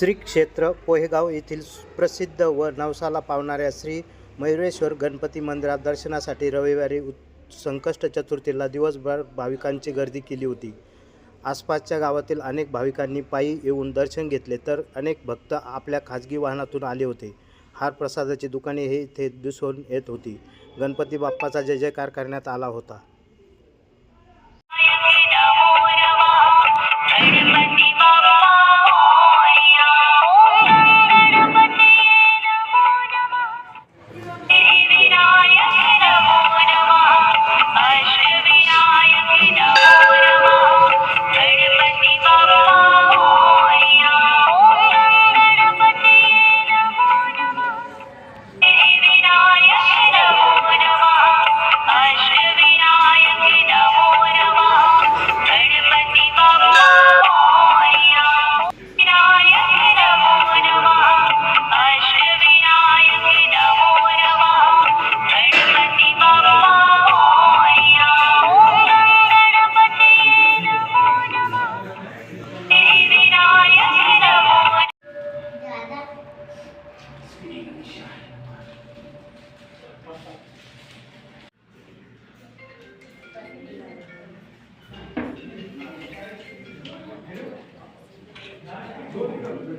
श्री क्षेत्र पोहेगाव येथील प्रसिद्ध व नवसाला पावणाऱ्या श्री मयुरेश्वर गणपती मंदिरात दर्शनासाठी रविवारी उत् संकष्ट चतुर्थीला दिवसभर भाविकांची गर्दी केली होती. आसपासच्या गावातील अनेक भाविकांनी पायी येऊन दर्शन घेतले तर अनेक भक्त आपल्या खाजगी वाहनातून आले होते. हार प्रसादाची दुकाने हे इथे दिसून येत होती. गणपती बाप्पाचा जय जयकार करण्यात आला होता.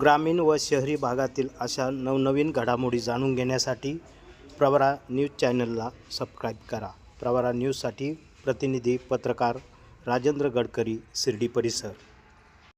ग्रामीण व शहरी भागातील अशा नवनवीन घडामोडी जाणून घेण्यासाठी प्रवरा न्यूज चॅनलला सबस्क्राईब करा. प्रवरा न्यूजसाठी प्रतिनिधी पत्रकार राजेंद्र गडकरी शिर्डी परिसर.